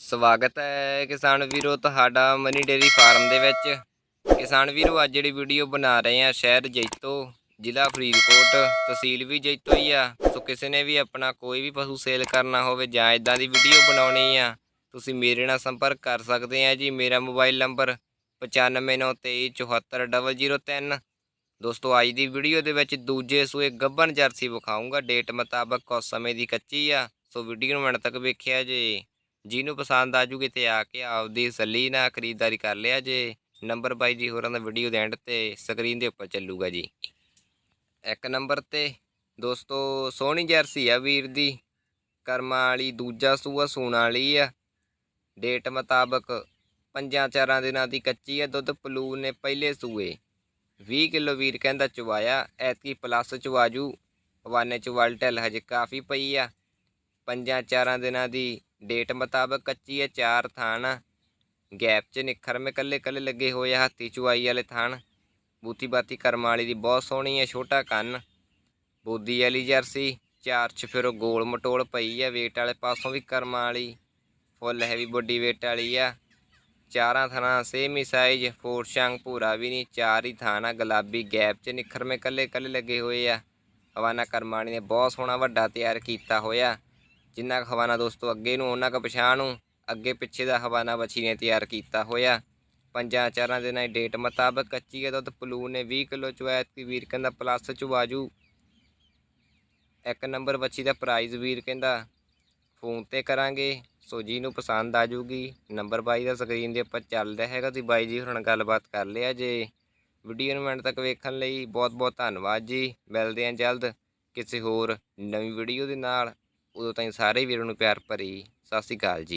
ਸਵਾਗਤ ਹੈ ਕਿਸਾਨ ਵੀਰੋ ਤੁਹਾਡਾ ਮਨੀ ਡੇਰੀ ਫਾਰਮ ਦੇ ਵਿੱਚ। ਕਿਸਾਨ ਵੀਰੋ, ਅੱਜ ਜਿਹੜੀ ਵੀਡੀਓ ਬਣਾ ਰਹੇ ਆ ਸ਼ਹਿਰ ਜੈਤੋ, ਜ਼ਿਲ੍ਹਾ ਫਰੀਦਕੋਟ, ਤਹਿਸੀਲ ਵੀ ਜੈਤੋ ਹੀ ਆ। ਸੋ ਕਿਸੇ ਨੇ ਵੀ ਆਪਣਾ ਕੋਈ ਵੀ ਪਸ਼ੂ ਸੇਲ ਕਰਨਾ ਹੋਵੇ ਜਾਂ ਇਦਾਂ ਦੀ ਵੀਡੀਓ ਬਣਾਉਣੀ ਆ, ਤੁਸੀਂ ਮੇਰੇ ਨਾਲ ਸੰਪਰਕ ਕਰ ਸਕਦੇ ਆ ਜੀ। ਮੇਰਾ ਮੋਬਾਈਲ ਨੰਬਰ 9593244003 ਦੋਸਤੋ, ਅੱਜ ਦੀ ਵੀਡੀਓ ਦੇ ਵਿੱਚ ਦੂਜੇ ਸੂਏ ਗੱਬਨ ਜਰਸੀ ਵਿਖਾਉਂਗਾ ਡੇਟ ਮੁਤਾਬਕ ਉਸ ਸਮੇਂ ਦੀ ਕੱਚੀ ਆ। ਸੋ ਵੀਡੀਓ ਨੂੰ ਮਿੰਟ ਤੱਕ ਵੇਖਿਆ ਜੇ। ਜਿਹਨੂੰ ਪਸੰਦ ਆ ਜੂਗੀ ਤੇ ਆ ਕੇ ਆਪਦੀ ਸੱਲੀ ਨਾਲ ਖਰੀਦਦਾਰੀ ਕਰ ਲਿਆ ਜੇ। ਨੰਬਰ ਬਾਈ ਜੀ ਹੋਰਾਂ ਦਾ ਵੀਡੀਓ ਦੇ ਐਂਡ ਤੇ ਸਕਰੀਨ ਦੇ ਉੱਪਰ ਚੱਲੂਗਾ ਜੀ। ਇੱਕ ਨੰਬਰ ਤੇ ਦੋਸਤੋ, ਸੋਹਣੀ ਜਰਸੀ ਆ ਵੀਰ ਦੀ। ਕਰਮਾਂ ਵਾਲੀ, ਦੂਜਾ ਸੂਆ ਸੂਣ ਵਾਲੀ ਆ। ਡੇਟ ਮੁਤਾਬਕ ਪੰਜਾਂ ਚਾਰਾਂ ਦਿਨਾਂ ਦੀ ਕੱਚੀ ਆ, ਦੁੱਧ ਪਲੂ ਨੇ ਪਹਿਲੇ ਸੂਏ। 20 ਕਿਲੋ ਵੀਰ ਕਹਿੰਦਾ ਚਵਾਇਆ, ਐਤਕੀ ਪਲੱਸ ਚਵਾਜੂ ਹਵਾਨੇ ਚ ਵਲਟਲ ਹਜੇ ਕਾਫੀ ਪਈ ਆ। ਪੰਜਾਂ ਚਾਰਾਂ ਦਿਨਾਂ ਦੀ ਡੇਟ ਮੁਤਾਬਕ ਕੱਚੀ ਹੈ ਚਾਰ ਥਾਣ ਗੈਪ 'ਚ ਨਿਖਰ ਮੇ ਕੱਲੇ ਕੱਲੇ ਲੱਗੇ ਹੋਏ ਆ, ਹੱਥੀ ਚੁਆਈ ਵਾਲੇ ਥਾਣ। ਬੂਤੀ ਬਾਤੀ ਕਰਮ ਵਾਲੀ ਦੀ ਬਹੁਤ ਸੋਹਣੀ ਹੈ ਛੋਟਾ ਕੰਨ। ਬੋਦੀ ਵਾਲੀ ਜਰਸੀ, ਚਾਰ 'ਚ ਫਿਰ ਉਹ ਗੋਲ ਮਟੋਲ ਪਈ ਆ ਵੇਟ ਵਾਲੇ ਪਾਸੋਂ ਵੀ ਕਰਮ ਵਾਲੀ, ਫੁੱਲ ਹੈਵੀ ਬੋਡੀ ਵੇਟ ਵਾਲੀ ਆ। ਚਾਰਾਂ ਥਾਣਾ ਸੇਮ ਹੀ ਸਾਈਜ਼ ਫੋਰ ਸ਼ੰਗ ਭੂਰਾ ਵੀ ਨਹੀਂ, ਚਾਰ ਹੀ ਥਾਣਾ ਗੁਲਾਬੀ ਗੈਪ 'ਚ ਨਿਖਰ ਮੇ ਕੱਲੇ ਕੱਲੇ ਲੱਗੇ ਹੋਏ ਆ। ਹਵਾਨਾ ਕਰਮਾਣੀ ਨੇ ਬਹੁਤ ਸੋਹਣਾ ਵੱਡਾ ਤਿਆਰ ਕੀਤਾ ਹੋਇਆ। ਜਿੰਨਾ ਕੁ ਹਵਾਨਾ ਦੋਸਤੋ, ਅੱਗੇ ਨੂੰ ਉਹਨਾਂ ਕੁ ਪਛਾਣ ਨੂੰ ਅੱਗੇ ਪਿੱਛੇ ਦਾ ਹਵਾਨਾ ਬੱਚੀ ਨੇ ਤਿਆਰ ਕੀਤਾ ਹੋਇਆ। ਪੰਜਾਂ ਚਾਰਾਂ ਦਿਨਾਂ ਦੀ ਡੇਟ ਮੁਤਾਬਕ ਕੱਚੀ ਹੈ ਦੁੱਧ ਪਲੂ ਨੇ 20 ਕਿਲੋ ਚੁਆਇਤ ਦੀ ਵੀਰ ਕਹਿੰਦਾ ਪਲੱਸ ਚਵਾਜੂ ਇੱਕ ਨੰਬਰ ਬੱਚੀ ਦਾ ਪ੍ਰਾਈਜ਼ ਵੀਰ ਕਹਿੰਦਾ, ਫੋਨ ਤੇ ਕਰਾਂਗੇ, ਸੋ ਜੀ ਨੂੰ ਪਸੰਦ ਆ ਜੂਗੀ। ਨੰਬਰ ਬਾਈ ਦਾ ਸਕਰੀਨ ਦੇ ਉੱਪਰ ਚੱਲਦਾ ਹੈਗਾ ਤੁਸੀਂ ਬਾਈ ਜੀ ਹੁਣ ਗੱਲਬਾਤ ਕਰ ਲਿਆ ਜੇ। ਵੀਡੀਓ ਨੂੰ ਮਿੰਟ ਤੱਕ ਵੇਖਣ ਲਈ ਬਹੁਤ ਬਹੁਤ ਧੰਨਵਾਦ ਜੀ। ਮਿਲਦੇ ਹਾਂ ਜਲਦ ਕਿਸੇ ਹੋਰ ਨਵੀਂ ਵੀਡੀਓ ਦੇ ਨਾਲ। ਉਦੋਂ ਤਾਈਂ ਸਾਰੇ ਵੀਰਾਂ ਨੂੰ ਪਿਆਰ ਭਰੀ ਸਤਿ ਸ਼੍ਰੀ ਅਕਾਲ ਜੀ।